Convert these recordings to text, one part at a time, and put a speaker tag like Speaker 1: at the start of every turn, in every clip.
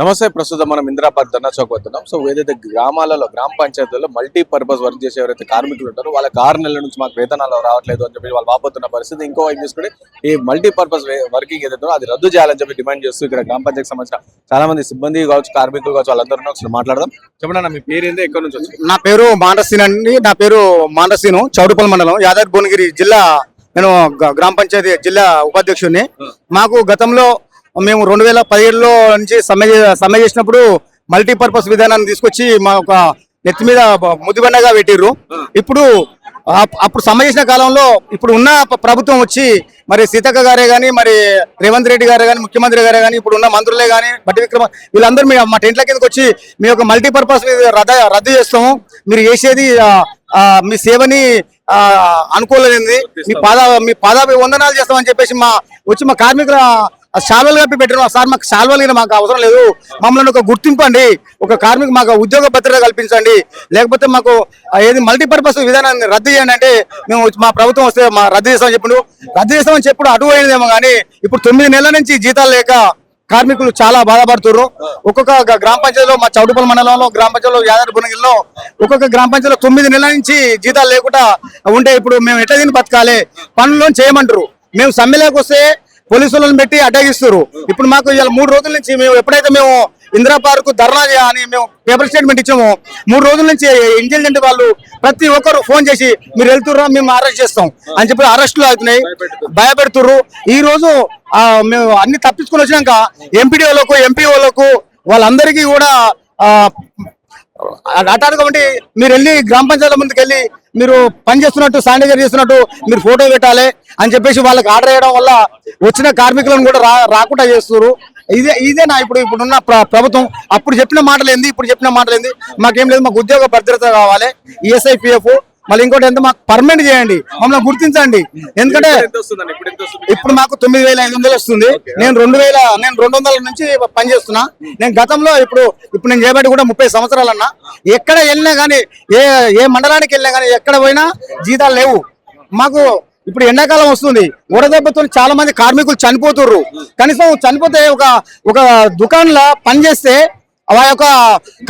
Speaker 1: నమస్తే ప్రస్తుతం మనం ఇందిరాబాద్ ధర్నా చౌక్ వస్తున్నాం సో ఏదైతే గ్రామాలలో గ్రామ పంచాయతీలలో మల్టీ పర్పస్ వర్క్ చేసే ఎవరైతే కార్మికులు ఉంటారో వాళ్ళకి ఆరు నెలల నుంచి మాకు వేతనాలు రావట్లేదు అని చెప్పి వాళ్ళు వాపోతున్న పరిస్థితి. ఇంకో వైపు చూసుకుంటే ఈ మల్టీ పర్పస్ వర్కింగ్ ఏదైతే అది రద్దు చేయాలని చెప్పి డిమాండ్ చేస్తూ ఇక్కడ గ్రామ పంచాయతీ సంబంధించిన చాలా మంది సిబ్బంది కావచ్చు కార్మికులు కావచ్చు వాళ్ళందరూ ఒకసారి మాట్లాడదాం. చెప్పండి మీ పేరు ఏంది? ఎక్కడి నుంచి వచ్చి
Speaker 2: నా పేరు మాండసీన్ అండి. నా పేరు మాండసీను చౌటుపల్లి మండలం యాదాద్రి భువనగిరి జిల్లా. నేను గ్రామ పంచాయతీ జిల్లా ఉపాధ్యక్షుడిని. మాకు గతంలో మేము రెండు వేల పదిహేడులో నుంచి సమ్మె సమ్మె చేసినప్పుడు మల్టీపర్పస్ విధానాన్ని తీసుకొచ్చి మా ఒక నెత్తి మీద బ- ముదిబండగా పెట్టిర్రు. ఇప్పుడు అప్- అప్పుడు సమ్మె చేసిన కాలంలో ఇప్పుడు ఉన్న ప్రభుత్వం వచ్చి మరి సీతక్క గారే కానీ మరి రేవంత్ రెడ్డి గారే కానీ ముఖ్యమంత్రి గారే కానీ ఇప్పుడు ఉన్న మంత్రులే కానీ బట్టి విక్రమ వీళ్ళందరూ మీ మా టెంట్ల కిందకి వచ్చి మీ యొక్క మల్టీపర్పస్ రద్ద రద్దు చేస్తాము. మీరు చేసేది మీ సేవని అనుకోలేనిది మీ పాద మీ పాదాభి వందనాలు చేస్తామని చెప్పేసి మా వచ్చి మా కార్మికుల శాల్వలు కప్పి పెట్టిన సార్ మాకు శాల్వలు మాకు అవసరం లేదు. మమ్మల్ని ఒక గుర్తింపు అండి ఒక కార్మిక మాకు ఉద్యోగ భద్రత కల్పించండి. లేకపోతే మాకు ఏది మల్టీపర్పస్ విధానాన్ని రద్దు చేయండి అంటే మేము మా ప్రభుత్వం వస్తే మా రద్దు చేస్తామని చెప్పుడు. రద్దు చేస్తామని చెప్పుడు అటు పోయినదేమో కానీ ఇప్పుడు తొమ్మిది నెలల నుంచి జీతాలు లేక కార్మికులు చాలా బాధపడుతున్నారు ఒక్కొక్క గ్రామ పంచాయతీలో మా చౌటుపల్లి మండలంలో గ్రామ పంచాయతీలో యాదాద్రి భువనగిరిలో ఒక్కొక్క గ్రామ పంచాయతీలో తొమ్మిది నెలల నుంచి జీతాలు లేకుండా ఉంటే ఇప్పుడు మేము ఎట్లా దీన్ని బతకాలి? పనులు చేయమంటారు. మేము సమ్మెలోకి వస్తే పోలీసులను పెట్టి అడ్డగిస్తారు ఇప్పుడు మాకు ఇవాళ మూడు రోజుల నుంచి మేము ఎప్పుడైతే మేము ఇందిరా పార్క్ ధర్నా అని మేము పేపర్ స్టేట్మెంట్ ఇచ్చాము మూడు రోజుల నుంచి ఇంటెలిజెంట్ వాళ్ళు ప్రతి ఒక్కరు ఫోన్ చేసి మీరు వెళ్తుర్రా మేము అరెస్ట్ చేస్తాం. అని చెప్పి అరెస్టులు అవుతున్నాయి. భయపెడుతుర్రు. ఈ రోజు మేము అన్ని తప్పించుకుని వచ్చినాక ఎంపీడీఓలకు ఎంపీఓలకు వాళ్ళందరికీ కూడా ఆ, అటారు మీరు వెళ్ళి గ్రామ పంచాయతీల ముందుకు వెళ్ళి మీరు పని చేస్తున్నట్టు శానిటైజర్ చేస్తున్నట్టు మీరు ఫోటో పెట్టాలి అని చెప్పేసి వాళ్ళకి ఆర్డర్ చేయడం వల్ల వచ్చిన కార్మికులను కూడా రాకుండా చేస్తున్నారు. ఇదే ఇదే నా ఇప్పుడు ఇప్పుడున్న ప్ర- ప్రభుత్వం. అప్పుడు చెప్పిన మాటలు ఏంది ఇప్పుడు చెప్పిన మాటలు ఏంది మాకేం లేదు మాకు ఉద్యోగ భద్రత కావాలి. ఈఎస్ఐ పిఎఫ్ మళ్ళీ ఇంకోటి ఎంత మాకు పర్మనెంట్ చేయండి. మమ్మల్ని గుర్తించండి. ఎందుకంటే
Speaker 1: ఇప్పుడు
Speaker 2: మాకు తొమ్మిది వేల ఐదు వందలు వస్తుంది. నేను రెండు వేల నేను రెండు వందల నుంచి పనిచేస్తున్నా నేను గతంలో ఇప్పుడు ఇప్పుడు నేను చేయబట్టి కూడా ముప్పై సంవత్సరాలు అన్నా ఎక్కడ వెళ్ళినా కానీ ఏ ఏ మండలానికి వెళ్ళినా కానీ ఎక్కడ పోయినా జీతాలు లేవు. మాకు ఇప్పుడు ఎండాకాలం వస్తుంది. వడదెబ్బతో చాలా మంది కార్మికులు చనిపోతుర్రు. కనీసం చనిపోతే ఒక ఒక దుకాణంలో పని చేస్తే ఆ యొక్క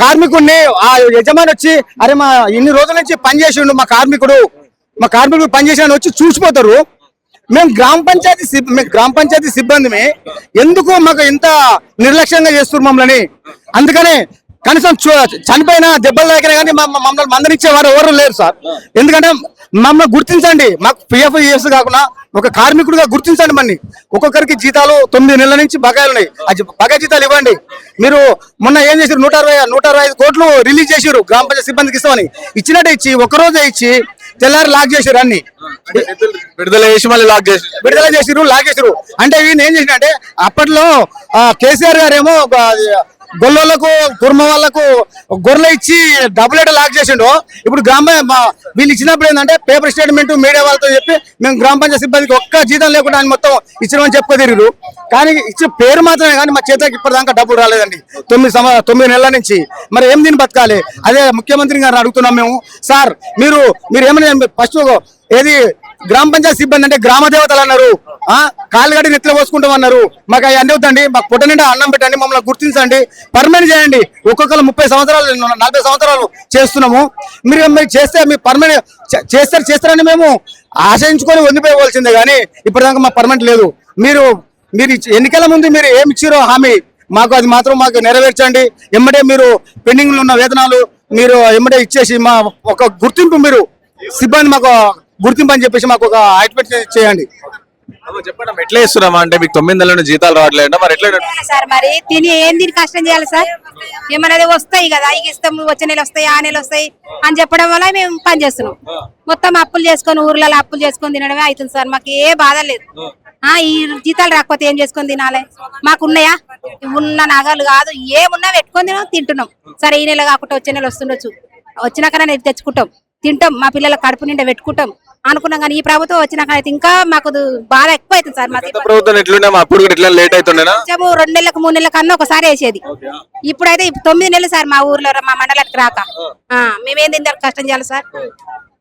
Speaker 2: కార్మికుడిని ఆ యజమాని వచ్చి అరే మా ఇన్ని రోజుల నుంచి పని చేసిండు మా కార్మికుడు. మా కార్మికుడు పనిచేసిన వచ్చి చూసిపోతారు. మేము గ్రామ పంచాయతీ మేము గ్రామ పంచాయతీ సిబ్బందిమే. ఎందుకు మాకు ఇంత నిర్లక్ష్యంగా చేస్తున్నారు మమ్మల్ని? అందుకనే కనీసం చనిపోయిన దెబ్బలు దగ్గర కానీ మమ్మల్ని మందనిచ్చేవారు ఎవరు లేరు సార్. ఎందుకంటే మమ్మల్ని గుర్తించండి. మాకు పిఎఫ్ ఈఎస్ కాకుండా ఒక కార్మికుడిగా గుర్తించండి మన్ని. ఒక్కొక్కరికి జీతాలు తొమ్మిది నెలల నుంచి బకాయిలు ఉన్నాయి. అది బకాయి జీతాలు ఇవ్వండి. మీరు మొన్న ఏం చేశారు? నూట అరవై నూట అరవై ఐదు కోట్లు రిలీజ్ చేశారు గ్రామ పంచాయతీ సిబ్బందికి ఇస్తామని. ఇచ్చినట్టు ఇచ్చి ఒక రోజే ఇచ్చి తెల్లారి లాక్ చేశారు అన్ని.
Speaker 1: విడుదల చేసి మళ్ళీ లాక్ చేసి
Speaker 2: విడుదల చేసిరు లాగేసిరు అంటే ఈయన ఏం చేసిన అంటే అప్పట్లో కేసీఆర్ గారేమో బ- గొల్లలకు కుర్మ వాళ్ళకు గొర్రెలు ఇచ్చి డబుల్ ఎడ లాక్ చేసిండు. ఇప్పుడు గ్రామ మా- వీళ్ళు ఇచ్చినప్పుడు ఏంటంటే పేపర్ స్టేట్మెంట్ మీడియా వాళ్ళతో చెప్పి మేము గ్రామ పంచాయతీ సిబ్బందికి ఒక్క జీతం లేకుండా ఆయన మొత్తం ఇచ్చినామని చెప్పుకోదిరు కానీ ఇచ్చిన పేరు మాత్రమే కానీ మా చేతికి ఇప్పటిదాకా డబ్బులు రాలేదండి. తొమ్మిది సంవ తొమ్మిది నెలల నుంచి. మరి ఏం దీన్ని బతకాలి? అదే ముఖ్యమంత్రి గారిని అడుగుతున్నాం మేము. సార్ మీరు మీరు ఏమని ఫస్ట్ ఏది గ్రామ పంచాయతీ సిబ్బంది అంటే గ్రామ దేవతలు అన్నారు. ఆ కాలుగడి నెత్తులు పోసుకుంటాం అన్నారు. మాకు అవి అన్ని అవుతండి మాకు పొట్ట నిండా అన్నం పెట్టండి మమ్మల్ని గుర్తించండి పర్మనెంట్ చేయండి. ఒక్కొక్కరు ముప్పై సంవత్సరాలు నలభై సంవత్సరాలు చేస్తున్నాము. మీరు మీరు చేస్తే మీ పర్మనెంట్ చేస్తారు చేస్తారని మేము ఆశయించుకొని వండిపోవలసిందే కానీ ఇప్పటిదాకా మా పర్మనెంట్ లేదు. మీరు మీరు ఇచ్చి- ఎన్నికల ముందు మీరు ఏమి ఇచ్చారో హామీ మాకు అది మాత్రం మాకు నెరవేర్చండి. ఎమ్మటే మీరు పెండింగ్లో ఉన్న వేతనాలు మీరు ఎమ్మటే ఇచ్చేసి మా ఒక గుర్తింపు మీరు సిబ్బంది మాకు గుర్తింపు అని చెప్పేసి మాకు ఒక యాక్టివేట్ చేయండి.
Speaker 1: చెప్పండి ఎట్లా ఇస్తున్నామా అంటే మీకు తొమ్మిది నెలల జీతాలు రావట్లేదు మరి ఎట్లా
Speaker 3: చేయాలి సార్ మరి? తిని ఏం దీని కష్టం చేయాలి సార్? ఏమన్నది వస్తాయి కదా ఇక ఇస్తాం వచ్చే నెల వస్తాయి ఆ నెల వస్తాయి అని చెప్పడం వల్ల మేము పని చేస్తున్నాం. మొత్తం అప్పులు చేసుకొని ఊర్లలో అప్పులు చేసుకొని తినడమే అవుతుంది సార్. మాకు ఏ బాధ లేదు. ఆ. ఈ జీతాలు రాకపోతే ఏం చేసుకొని తినాలి? మాకు ఉన్నాయా? ఉన్న నగలు కాదు ఏమున్నా పెట్టుకొని తినాం తింటున్నాం. సరే ఈ నెల కాకుండా వచ్చే నెల వస్తుండొచ్చు. వచ్చినాక నేను తెచ్చుకుంటాం. తింటాం మా పిల్లల కడుపు నిండా పెట్టుకుంటాం. అనుకున్నాం కానీ ఈ ప్రభుత్వం వచ్చినాక అయితే ఇంకా మాకు బాధ ఎక్కువ అవుతుంది సార్
Speaker 1: అప్పుడు ఇట్లా లేట్
Speaker 3: కొంచెము రెండు నెలలకు మూడు నెలలకు అన్న ఒకసారి వేసేది. ఇప్పుడైతే తొమ్మిది నెలలు సార్ మా ఊర్లో మా మండలానికి రాక. ఆ, మేమేం ఇంత కష్టం చేయాలి సార్.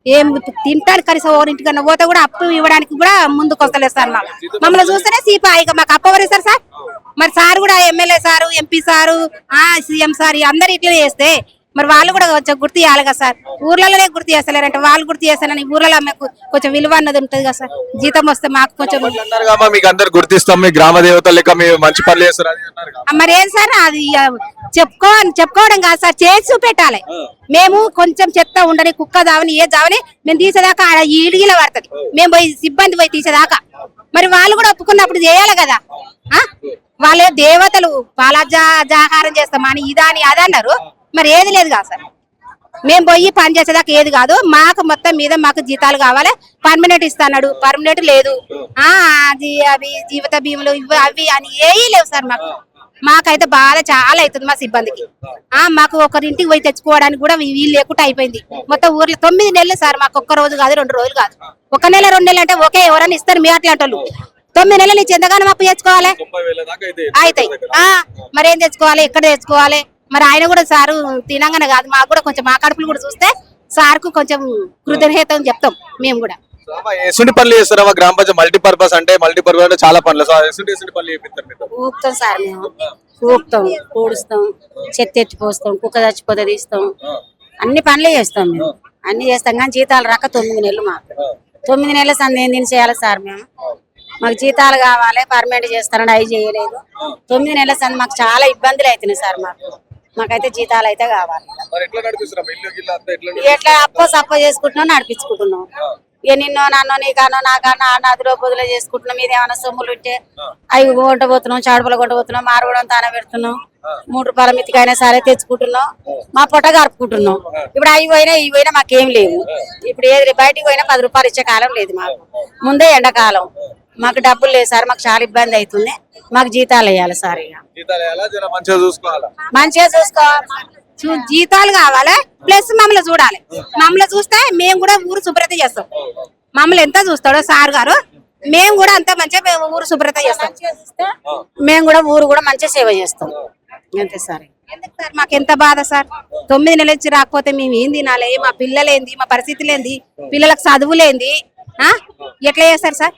Speaker 3: ఏం తింటాను కనీసం ఓరింటికన్నా పోతే కూడా అప్పు ఇవ్వడానికి కూడా ముందుకు వస్తలేదు సార్ మాకు మమ్మల్ని చూస్తేనే సీపా ఇక మాకు అప్పు ఎవరు ఇస్తారు సార్? మరి సార్ కూడా ఎమ్మెల్యే సారు ఎంపీ సారు ఆ సీఎం సార్ అందరు ఇట్లనే చేస్తే మరి వాళ్ళు కూడా కొంచెం గుర్తు చేయాలి కదా సార్. ఊర్లలోనే గుర్తు చేస్తలేరంటే వాళ్ళు గుర్తు చేస్తారని ఊర్లలో మాకు కొంచెం విలువ అన్నది ఉంటుంది కదా సార్. జీతం వస్తే మాకు కొంచెం
Speaker 1: వాళ్ళు మీకు అందరు గుర్తిస్తాం మీ గ్రామ దేవత లెక్క మీరు మంచి పనులు చేస్తారు.
Speaker 3: మరి ఏం సార్ అది చెప్పుకో చెప్పుకోవడం కాదు సార్ చేసి చూపెట్టాలి. మేము కొంచెం చెత్త ఉండని కుక్క దావని ఏ దావని మేము తీసేదాకా ఆడ ఈడిగిల పడుతుంది. మేము పోయి సిబ్బంది పోయి తీసేదాకా. మరి వాళ్ళు కూడా ఒప్పుకున్నప్పుడు చేయాలి కదా? వాళ్ళే దేవతలు పాలాజా జాహారం చేస్తామని ఇదని అది అన్నారు. మరి ఏది లేదు కదా సార్. మేము పోయి పని చేసేదాకా ఏది కాదు. మాకు మొత్తం మీద మాకు జీతాలు కావాలి. పర్మనెంట్ ఇస్తాడు పర్మనెంట్ లేదు. అది అవి జీవిత భీములు ఇవి అవి అని ఏవి లేవు సార్ మాకు. మాకైతే బాధ చాలా అవుతుంది మా సిబ్బందికి. ఆ మాకు ఒకరింటికి పోయి తెచ్చుకోవడానికి కూడా వీలు లేకుండా అయిపోయింది. మొత్తం ఊర్లో తొమ్మిది నెలలు సార్ మాకు ఒక్క రోజు కాదు రెండు రోజులు కాదు. ఒక నెల రెండు నెలలు అంటే ఓకే ఎవరైనా ఇస్తారు మీ అట్లాంటి వాళ్ళు. తొమ్మిది నెలలు నుంచి ఎంతగానో మాకు తెచ్చుకోవాలి అవుతాయి ఆ మరి ఏం తెచ్చుకోవాలి? ఎక్కడ తెచ్చుకోవాలి? మరి ఆయన కూడా సారు తినంగానే కాదు మాకు కూడా కొంచెం మా కడుపులు కూడా చూస్తే సార్కు కొంచెం కృతజ్ఞత చెప్తాం మేము కూడా.
Speaker 1: ఎసుంటి పనులు చేస్తారమ్మా గ్రామ పంచాయతీ మల్టీపర్పస్ అంటే మల్టీపర్పస్ అంటే చాలా పనులు. సో ఎసుంటి ఎసుంటి పనులు చేపిస్తారు మీతో
Speaker 4: ఊపుతాం సార్ మేము. ఊపుతాం పూడుస్తాం చెత్త ఎత్తి పోస్తాం కుక్క చచ్చిపోతే తీస్తాం. అన్ని పనులే చేస్తాం మేము. అన్ని చేస్తాం కానీ జీతాలు రాక తొమ్మిది నెలలు మాకు. తొమ్మిది నెలల సంది ఏం తిని చేయాలి సార్ మేము? మాకు జీతాలు కావాలి పర్మనెంట్ చేస్తారని అవి చేయలేదు. తొమ్మిది నెలల సంది మాకు చాలా ఇబ్బందులు అవుతున్నాయి సార్ మాకు. మాకైతే జీతాలు అయితే కావాలి
Speaker 1: ఎట్లా
Speaker 4: అప్పో సప్పో చేసుకుంటున్నాం నడిపించుకుంటున్నాం. ఇక నిన్నో నన్నో నీకనో నాకనో ఆ నదిలో బదులు చేసుకుంటున్నాం. మీద ఏమైనా సొమ్ములు ఉంటే అవి కొంట పోతున్నాం చాడుపుల కొంట పోతున్నాం మారవడం తాన పెడుతున్నాం. మూడు రూపాయల మితికైనా సరే తెచ్చుకుంటున్నాం. మా పొట్ట గడుపుకుంటున్నాం ఇప్పుడు అవి పోయినా ఇవి పోయినా మాకేం లేదు ఇప్పుడు ఏది బయటికి పోయినా పది రూపాయలు ఇచ్చే కాలం లేదు మాకు. ముందే ఎండాకాలం. మాకు డబ్బులు లేదు సార్ మాకు చాలా ఇబ్బంది అవుతుంది. మాకు జీతాలు వేయాలి సార్ ఇక.
Speaker 1: జీతాలు ఎలా జర మంచిగా చూసుకోవాలా?
Speaker 4: మంచిగా చూసుకోవాలి.
Speaker 3: జీతాలు కావాలి? ప్లస్ మమ్మల్ని చూడాలి. మమ్మల్ని చూస్తే మేము కూడా ఊరు శుభ్రత చేస్తాం. మమ్మల్ని ఎంత చూస్తాడో సార్ గారు మేము కూడా అంత మంచిగా మేము ఊరు శుభ్రత చేస్తాం.
Speaker 4: మేము కూడా ఊరు కూడా మంచిగా సేవ చేస్తాం. అంతే సార్
Speaker 3: ఎందుకు సార్? మాకు ఎంత బాధ సార్? తొమ్మిది నెలల నుంచి రాకపోతే మేము ఏం తినాలి? మా పిల్లలేంది మా పరిస్థితులేంది? పిల్లలకు చదువులేంది ఆ? ఎట్లా చేస్తారు సార్?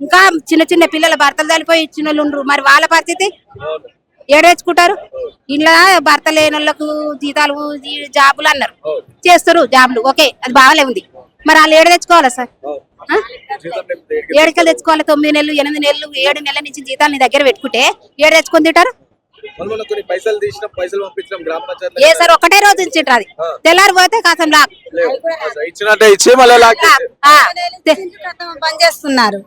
Speaker 3: ఇంకా చిన్న చిన్న పిల్లల భర్తలు చనిపోయి ఇచ్చిన వాళ్ళు మరి వాళ్ళ పరిస్థితి? ఏడేచుకుంటారు ఇంట్లో భర్త లేని వాళ్ళకు జీతాలు జాబులు అన్నారు. చేస్తారు జాబులు. ఓకే అది బాగాలే ఉంది. మరి వాళ్ళు ఏడు తెచ్చుకోవాలా సార్? ఆ? ఏడుకెళ్ళి తెచ్చుకోవాలి? తొమ్మిది నెలలు ఎనిమిది నెలలు ఏడు నెలల నుంచి జీతాలు నీ దగ్గర పెట్టుకుంటే ఏడు తెచ్చుకొని తింటారు?
Speaker 1: మొన్న కొన్ని పైసలు తీసినాం పైసలు పంపించినాం గ్రామ పంచాయతీ.
Speaker 3: ఏ సార్ ఒకటే రోజు ఇచ్చిండ్రు అది. తెల్లారి పోతే కాసం లా
Speaker 1: ఇచ్చినట్టే ఇచ్చి మళ్ళీ లాక్కి. ఇచ్చి.
Speaker 3: ఆ,
Speaker 5: పని చేస్తున్నారు.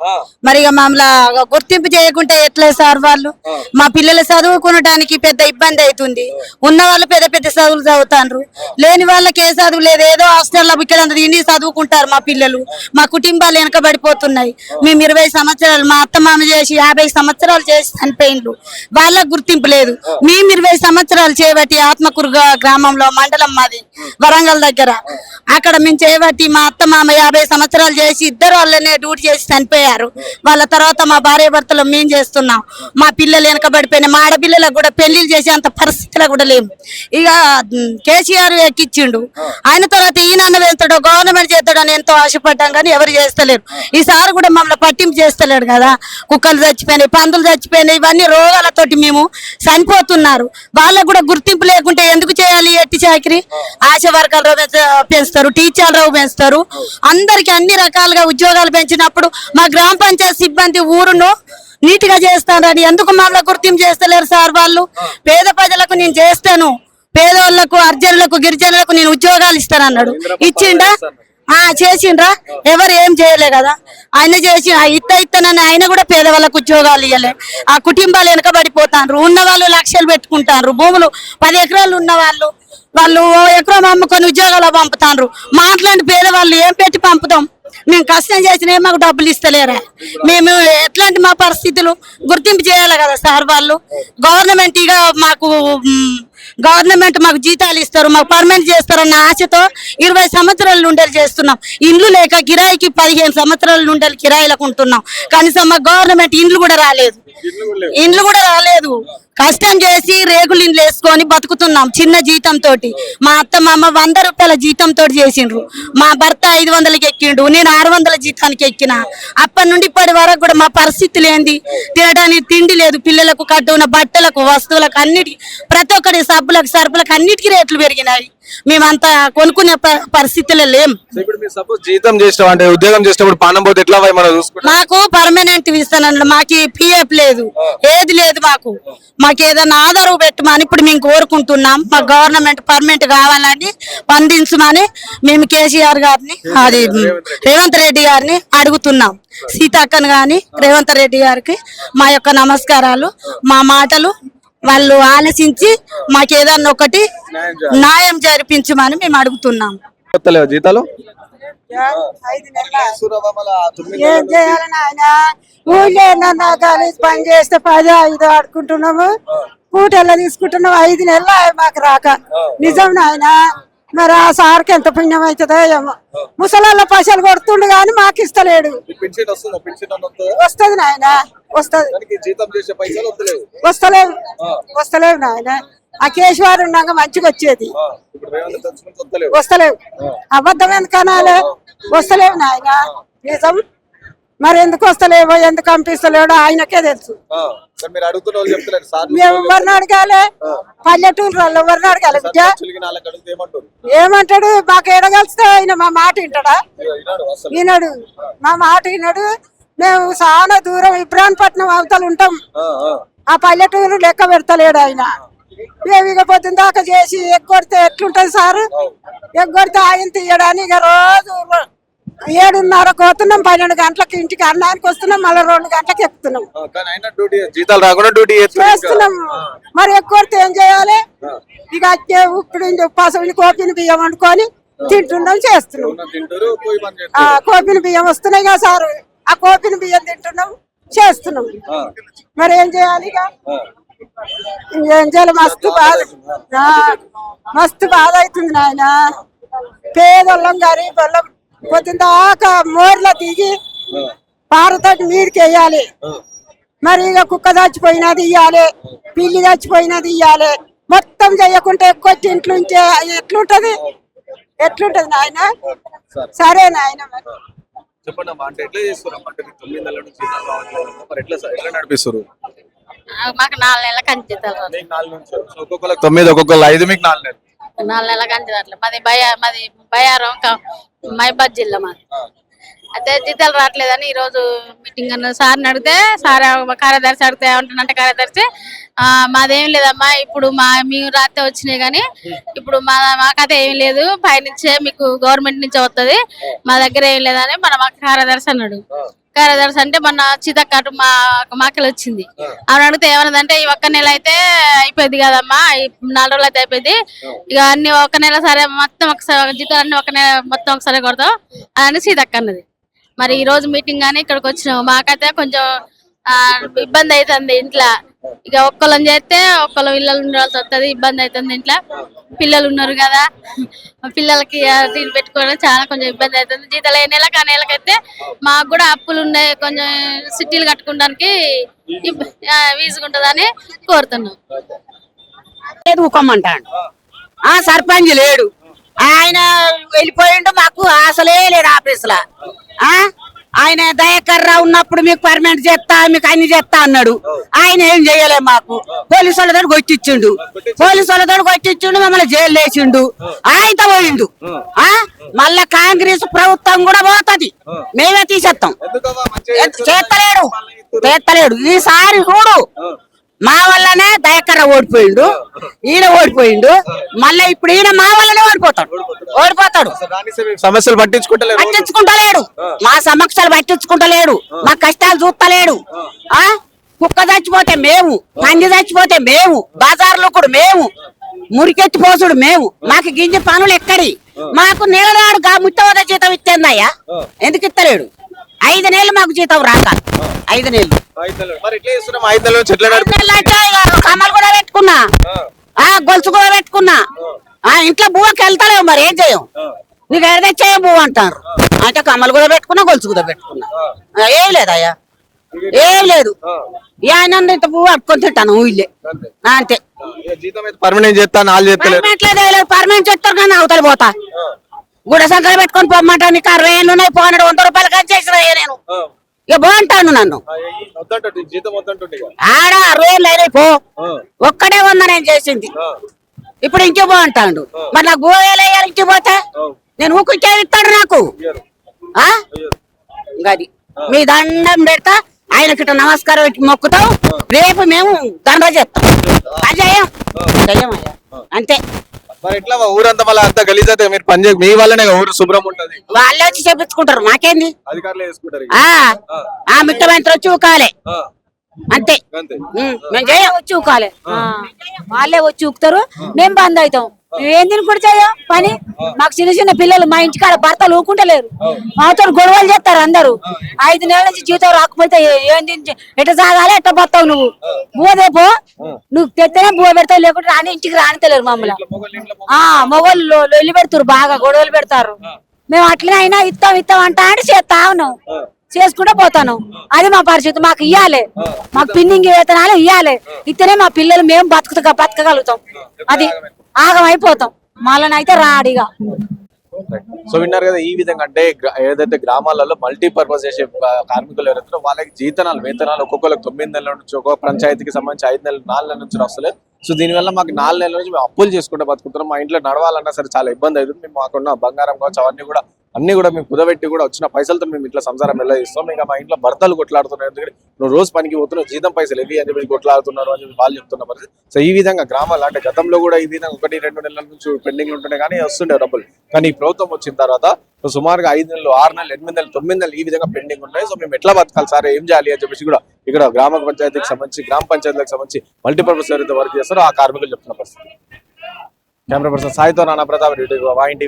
Speaker 5: మరి ఇక మమ్మల్ని గుర్తింపు చేయకుంటే ఎట్లే సార్ వాళ్ళు? మా పిల్లలు చదువుకునడానికి పెద్ద ఇబ్బంది అవుతుంది. ఉన్న వాళ్ళు పెద్ద పెద్ద చదువులు చదువుతాండ్రు. లేని వాళ్ళకి ఏ చదువు లేదు. ఏదో హాస్టల్లో ఇక్కడ ఇండి చదువుకుంటారు మా పిల్లలు. మా కుటుంబాలు వెనకబడిపోతున్నాయి. మేము ఇరవై సంవత్సరాలు మా అత్త మామ చేసి యాభై సంవత్సరాలు చేసి చనిపోయిండ్రు. వాళ్ళకి గుర్తింపు లేదు. మేము ఇరవై సంవత్సరాలు చేయబట్టి ఆత్మకూరుగా గ్రామంలో మండలం మాది వరంగల్ దగ్గర. అక్కడ మేము చేయబట్టి మా అత్త మామ యాభై సంవత్సరాలు చేసి ఇద్దరు వాళ్ళనే డ్యూటీ చేసి చనిపోయారు. వాళ్ళ తర్వాత మా భార్య భర్తలు మేము చేస్తున్నాం. మా పిల్లలు వెనకబడిపోయినాయి. మా ఆడపిల్లలకు కూడా పెళ్ళిళ్ళు చేసే అంత పరిస్థితిలో కూడా లేము ఇక కేసీఆర్ ఎక్కిచ్చిండు. ఆయన తర్వాత ఈయన వెళ్తాడో గవర్నమెంట్ చేస్తాడో అని ఎంతో ఆశపడ్డాం కానీ ఎవరు చేస్తలేరు. ఈసారి కూడా మమ్మల్ని పట్టింపు చేస్తలేడు కదా. కుక్కలు చచ్చిపోయినాయి పందులు చచ్చిపోయినాయి ఇవన్నీ రోగాలతోటి మేము చనిపోతున్నారు. వాళ్ళకు కూడా గుర్తింపు లేకుంటే ఎందుకు చేయాలి ఎట్టి చాకరీ? ఆశ వర్గాలు పెంచుతారు టీచర్లు పెంచుతారు. అందరికి అన్ని రకాలుగా ఉద్యోగాలు పెంచినప్పుడు మా గ్రామ పంచాయతీ సిబ్బంది ఊరును నీట్గా చేస్తారని ఎందుకు మమ్మల్ని గుర్తింపు చేస్తలేరు సార్ వాళ్ళు? పేద ప్రజలకు నేను చేస్తాను. పేదవాళ్ళకు అర్జనులకు గిరిజనులకు నేను ఉద్యోగాలు ఇస్తానన్నాడు. ఇచ్చిండా? ఆ చేసిండ్రా. ఎవరు ఏం చేయలే కదా. ఆయన చేసి ఆ ఇత్త ఇత్తనని ఆయన కూడా పేదవాళ్ళకు ఉద్యోగాలు ఇవ్వలే ఆ కుటుంబాలు వెనకబడిపోతాండ్రు. ఉన్న వాళ్ళు లక్షలు పెట్టుకుంటారు భూములు పది ఎకరాలు ఉన్న వాళ్ళు వాళ్ళు ఓ ఎకరం అమ్ముకొని ఉద్యోగాలు పంపుతాండ్రు. మాట్లాడి పేదవాళ్ళు ఏం పెట్టి పంపుతాం? మేము కష్టం చేసిన మాకు డబ్బులు ఇస్తలేరా? మేము ఎట్లాంటి మా పరిస్థితులు గుర్తింపు చేయాలి కదా సార్ వాళ్ళు? గవర్నమెంట్ ఇక మాకు గవర్నమెంట్ మాకు జీతాలు ఇస్తారు మాకు పర్మనెంట్ చేస్తారన్న ఆశతో ఇరవై సంవత్సరాల నుండి చేస్తున్నాం. ఇండ్లు లేక కిరాయికి పదిహేను సంవత్సరాల నుండి కిరాయిలకు ఉంటున్నాం. కనీసం మాకు గవర్నమెంట్ ఇండ్లు కూడా రాలేదు. ఇండ్లు కూడా రాలేదు. కష్టం చేసి రేగులు ఇండ్లు వేసుకొని బతుకుతున్నాం చిన్న జీతం తోటి మా అత్త మామ వంద రూపాయల జీతం తోటి చేసిండ్రు. మా భర్త ఐదు వందలకి ఎక్కిండు నేను ఆరు వందల జీతానికి ఎక్కిన. అప్పటి నుండి ఇప్పటి వరకు కూడా మా పరిస్థితి లేని తినడానికి తిండి లేదు పిల్లలకు కట్టుకున్న బట్టలకు వస్తువులకు అన్నిటికీ ప్రతి ఒక్కటి సబ్బులకు సరుపులకు అన్నిటికీ రేట్లు పెరిగినాయి. మేమంతా కొనుక్కునే పరిస్థితిలో లేం.
Speaker 1: సపోజ్ జీతం చేసినాం అంటే ఉద్యోగం చేసినప్పుడు పానం పోతే ఎట్లా
Speaker 5: మాకు పర్మనెంట్ ఇస్తానండి మాకు పిఎఫ్ లేదు. ఏది లేదు మాకు. మాకు ఏదైనా ఆధారం పెట్టమని ఇప్పుడు మేము కోరుకుంటున్నాం. మా గవర్నమెంట్ పర్మనెంట్ కావాలని స్పందించమని మేము కేసీఆర్ గారిని అది రేవంత్ రెడ్డి గారిని అడుగుతున్నాం. సీతక్కను గాని రేవంత్ రెడ్డి గారికి మా యొక్క నమస్కారాలు మా మాటలు వాళ్ళు ఆలోచించి మాకు ఏదన్నా ఒకటి న్యాయం జరిపించమని మేము అడుగుతున్నాం.
Speaker 1: జీతాలు?
Speaker 6: ఏం చేయాలని ఆయన ఊళ్ళో ఏమన్నా కాలేజ్ పని చేస్తే పది ఐదు ఆడుకుంటున్నాము. పూటల్లో తీసుకుంటున్నాము ఐదు నెలలు మాకు రాక. నిజం నాయన? మరి ఆ సార్కి ఎంత పుణ్యం అవుతుందో ఏమో. ముసలాళ్ళ పైసలు కొడుతుండు కానీ మాకు ఇస్తలేడు.
Speaker 1: వస్తుందా?
Speaker 6: నాయన వస్తది.
Speaker 1: పైసలు వస్తలేవు.
Speaker 6: నాయన. ఆ కేశవారు ఉన్నాక మంచిగా వచ్చేది.
Speaker 1: వస్తలేవు.
Speaker 6: అబద్ధం ఎందుకు అనాలి వస్తలేవు నాయన. నిజం? మరి ఎందుకు వస్తలేవో ఎందుకు పంపిస్తలేడో ఆయనకే తెలుసు. మేము ఎవరిని అడగాలి? పల్లెటూరు వాళ్ళు ఎవరిని అడగాలి బిడ్డ? ఏమంటాడు? మాకు ఎడగలిస్తే ఆయన మా మాట వింటాడా?
Speaker 1: వినాడు
Speaker 6: మా మాట వినడు. మేము చాలా దూరం ఇబ్రాహీంపట్నం అవతల ఉంటాం.
Speaker 1: ఆ,
Speaker 6: పల్లెటూరు లెక్క పెడతలేడు ఆయన. మేము ఇక పొద్దున దాకా చేసి ఎగ్గొడితే ఎట్లుంటది సారు? ఎగ్గొడితే ఆయన తీయడానికి రోజు ఏడున్నర పోతున్నాం పన్నెండు గంటలకు ఇంటికి అన్నానికి వస్తున్నాం మళ్ళీ రెండు గంటలకు ఎక్కుతున్నాం
Speaker 1: జీతాలు రాకుండా డ్యూటీ.
Speaker 6: చేస్తున్నాం. మరి ఎగ్గొడితే ఏం చేయాలి? ఇక ఇప్పుడు పసవిని కోపిని బియ్యం వండుకొని తింటున్నాం చేస్తున్నాం. కోపిని బియ్యం వస్తున్నాయి కదా సారు. ఆ కోపిని బియ్యం తింటున్నాం చేస్తున్నాం. మరి ఏం చేయాలి ఇక. ఏం చేయాలి? మస్తు బాధ. మస్తు బాధ అవుతుంది నాయన. పేదోళ్ళం గరీబోళ్ళం పొద్దున దాకా మోర్లో దిగి పారతోటి మీదకి వేయాలి మరి ఇక కుక్క చచ్చిపోయినది ఇయ్యాలి పిల్లి చచ్చిపోయినది ఇయ్యాలి. మొత్తం చేయకుంటే ఎక్కువ ఇంట్లో ఉంటే ఎట్లుంటది? ఎట్లుంటది నాయన? సరే నాయన మరి.
Speaker 1: చెప్పండి అమ్మా అంటే ఎట్లా చేస్తున్నారు అంటే మీకు తొమ్మిది నెలల నుంచి జీతాలు రావట్లేదు. మరి ఎట్లా సార్ ఎట్లా నడిపిస్తారు?
Speaker 7: మాకు నాలుగు నెలల
Speaker 1: నాలుగు నుంచి ఒక్కొక్కరికి తొమ్మిది ఒక్కొక్కరు ఐదు మీకు నాలుగు నెలలు.
Speaker 7: నాలుగు నెలల కంచితారు మాది భయా మాది బయారం మైబాద్ మహిబాద్ జిల్లా మాది. అయితే జీతాలు రావట్లేదని ఈ రోజు మీటింగ్ అన్న సార్ని అడిగితే సార్ కార్యదర్శి అడిగితే ఏమంటున్నంటే కార్యదర్శి మాదేం లేదమ్మా ఇప్పుడు మా మేము రాత్రి వచ్చినాయి కానీ ఇప్పుడు మా మాకైతే ఏం లేదు పైనుంచే మీకు గవర్నమెంట్ నుంచే వస్తది మా దగ్గర ఏం లేదని మన మా కార్యదర్శి అన్నాడు. కార్యదర్శి అంటే మొన్న చితకాటు మా మాకలు వచ్చింది. ఆమె అడిగితే ఏమన్నదంటే ఈ ఒక్క నెల అయితే అయిపోయింది కదమ్మా ఈ నాలుగు రోజులు అయితే అయిపోయింది. ఇక అన్ని ఒక నెల సరే మొత్తం ఒకసారి జీతాలు అన్ని ఒక నెల మొత్తం ఒకసారి కొడతాం అని సీతక్క అన్నది మరి ఈ రోజు మీటింగ్ కానీ ఇక్కడికి వచ్చినాం మాకైతే కొంచెం ఇబ్బంది అవుతుంది ఇంట్లో. ఇక ఒక్కళ్ళని చేస్తే ఒక్కళ్ళు ఇళ్ళలు ఉండాల్సి వస్తుంది ఇబ్బంది అవుతుంది ఇంట్లో. పిల్లలు ఉన్నారు కదా. పిల్లలకి ఆ, దీన్ని పెట్టుకోవడం చాలా కొంచెం ఇబ్బంది అవుతుంది జీతాలు ఏ నెలకు ఆ నెలకైతే మాకు కూడా అప్పులు ఉన్నాయి కొంచెం సిటీలు కట్టుకోవడానికి వీసుకుంటుందని వీజుగా ఉంటుందని కోరుతున్నాం.
Speaker 5: లేదు ఆ సర్పంచ్ లేడు. ఆయన వెళ్ళిపోయిండు మాకు అసలే లేడు ఆఫీస్ ఆ? ఆయన దయాకర్ రావు ఉన్నప్పుడు మీకు పర్మనెంట్ చేస్తా మీకు అన్ని చేస్తా అన్నాడు. ఆయన ఏం చేయలే మాకు. పోలీసు వాళ్ళతో కొట్టించిండు పోలీసు వాళ్ళతో కొట్టించిండు మమ్మల్ని జైలు వేసిండు ఆయనతో పోయిండు. ఆ? మళ్ళా కాంగ్రెస్ ప్రభుత్వం కూడా పోతది. మేమే తీసేస్తాం చేస్తలేడు చేస్తలేడు ఈసారి చూడు. మా వల్లనే దయకర్ర ఓడిపోయిండు. ఈయన ఓడిపోయిండు. మళ్ళీ ఇప్పుడు ఈయన మా వల్లనే ఓడిపోతాడు. ఓడిపోతాడు.
Speaker 1: సమస్యలు పట్టించుకుంటలేరు
Speaker 5: పట్టించుకుంటలేడు. మా సమస్యలు పట్టించుకుంటలేడు. మా కష్టాలు చూస్తలేడు. ఆ? కుక్క చచ్చిపోతే మేము పంది చచ్చిపోతే మేము బజార్లో కూడా మేము మురికెత్తి పోసుడు మేము. మాకు గింజ పనులు ఎక్కడి? మాకు నెలనాడు గా ముట్టవద జీతం ఇచ్చేందయ్యా ఎందుకు ఇస్తలేడు ఐదు నెలలు మాకు జీతం రాక. ఐదు నెలలు. కమ్మలు కూడా పెట్టుకున్నా. ఆ. గొలుసు కూడా పెట్టుకున్నా. ఆ. ఇంట్లో బువ్వకి వెళ్తలేవు మరి ఏం చేయం? నీకు ఎడ తెచ్చాయో బువ్వ అంటారు. అంటే కమ్మలు కూడా పెట్టుకున్నా గొలుసు కూడా పెట్టుకున్నా. ఏం లేదయ్యా.
Speaker 4: ఏం లేదు. ఆయన ఇంత పువ్వు పట్టుకొని తింటాను ఊళ్ళే.
Speaker 1: అంతే. పర్మనెంట్
Speaker 4: లేదు పర్మనెంట్ చెప్తారు కానీ అవతల పోతా. గుడ సంకర పెట్టుకొని పొమ్మంటా నీకు అరవై ఏళ్ళు ఉన్నాయి? పోనాడు వంద రూపాయలు కానీ చేసిన నేను. ఇక బాగుంటాను నన్ను.
Speaker 1: ఇక.
Speaker 4: ఆడ అరవై ఏళ్ళు అయినాయి పో. ఒక్కడే ఉందా నేను చేసింది. ఇప్పుడు ఇంకే బాగుంటాడు మరి నాకు గోవేలు వేయాలి ఇంటికి పోతే. నేను ఊకు ఇస్తాడు నాకు? గది మీ దండం పెడతా. ఆయనకి ఇట్లా నమస్కారం పెట్టి మొక్కుతాం. రేపు మేము దండ చేస్తాం. అజయం అయ్యా అంతే.
Speaker 1: మరి ఎట్లా ఊరంతా మళ్ళీ అంతా గలీజ్ అయితే మీరు పని మీ వల్లనే ఊరు శుభ్రం ఉంటది.
Speaker 4: వాళ్ళే వచ్చి చెప్పించుకుంటారు. మాకేంది?
Speaker 1: అధికారులు వేసుకుంటారు.
Speaker 4: ఆ ఆ. మిట్టమంత్రి వచ్చి ఊకాలే. అంతే. మేము చేయం
Speaker 8: వచ్చి ఊకాలి. వాళ్ళే వచ్చి ఊకుతారు. మేము బంద్ అవుతాం. మేమేం తినుకుంటూ చేయం పని? మాకు చిన్న చిన్న పిల్లలు మా ఇంటికాడ భర్తలు ఊకుంటలేరు మాతో గొడవలు చేస్తారు అందరూ. ఐదు నెలల నుంచి జీతం రాకపోతే ఏ- ఏం తిని ఎట్ట సాగాలి ఎట్ట బతావు నువ్వు? బువ్వదేపో నువ్వు తెత్తేనే బువ్వ పెడతావు లేకుంటే రాని ఇంటికి రానితలేరు మమ్మల్ని. ఆ మొగోళ్ళు లొల్లి పెడతారు బాగా గొడవలు పెడతారు. మేము అట్లనే అయినా ఇస్తాం ఇస్తాం అంటా అంటే చేస్తా ఉన్నాం. చేసుకుంటూ పోతాను. అది మా పరిస్థితి. మాకు ఇయ్యాలి. మాకు పిన్నింగ్ వేతనాలు ఇయ్యాలి. ఇతనే మా పిల్లలు మేము బతుకుతా బతకగలుగుతాం. అది ఆగం అయిపోతాం మళ్ళనైతే రాడిగా.
Speaker 1: సో విన్నారు కదా ఈ విధంగా అంటే ఏదైతే గ్రామాలలో మల్టీపర్పస్ చేసే కార్మికులు ఎవరైతే వాళ్ళకి జీతనాలు వేతనాలు ఒక్కొక్కరికి తొమ్మిది నెలల నుంచి ఒక్కొక్క పంచాయతీకి సంబంధించి ఐదు నెలలు నాలుగు నెలల నుంచి వస్తలేదు. సో దీనివల్ల మాకు నాలుగు నెలల నుంచి మేము అప్పులు చేసుకుంటూ బతుకుతున్నాం. మా ఇంట్లో నడవాలన్నా సరే చాలా ఇబ్బంది అవుతుంది. మేము మాకున్న బంగారం కావచ్చు అవన్నీ కూడా అన్ని కూడా మేము కుదబెట్టి కూడా వచ్చిన పైసలతో మేము ఇట్లా సంసారం వెళ్ళదిస్తాం ఇంకా మా ఇంట్లో భర్తలు కొట్లాడుతున్నారు. ఎందుకంటే నువ్వు రోజు పనికి పోతున్నావు జీతం పైసలు ఇవి అని చెప్పి కొట్లాడుతున్నారు అని చెప్పి వాళ్ళు చెప్తున్న పరిస్థితి. సో ఈ విధంగా గ్రామాలు అంటే గతంలో కూడా ఈ విధంగా ఒకటి రెండు నెలల నుంచి పెండింగ్ ఉంటుండే కానీ వస్తుండే డబ్బులు. కానీ ఈ ప్రభుత్వం వచ్చిన తర్వాత సో సుమారుగా ఐదు నెలలు ఆరు నెలలు ఎనిమిది నెలలు తొమ్మిది నెలలు ఈ విధంగా పెండింగ్ ఉన్నాయి. సో మేము ఎట్లా బతకాలి సార్? ఏం చేయాలి అని చెప్పేసి కూడా ఇక్కడ గ్రామ పంచాయతీకి సంబంధించి గ్రామ పంచాయతీలకు సంబంధించి మల్టీపర్పస్ ఎవరైతే వర్క్ చేస్తారో ఆ కార్మికులు చెప్తున్న పరిస్థితి. కెమెరా పర్సన్ సాయితో నానా ప్రతాప్ రెడ్డి వాయిన్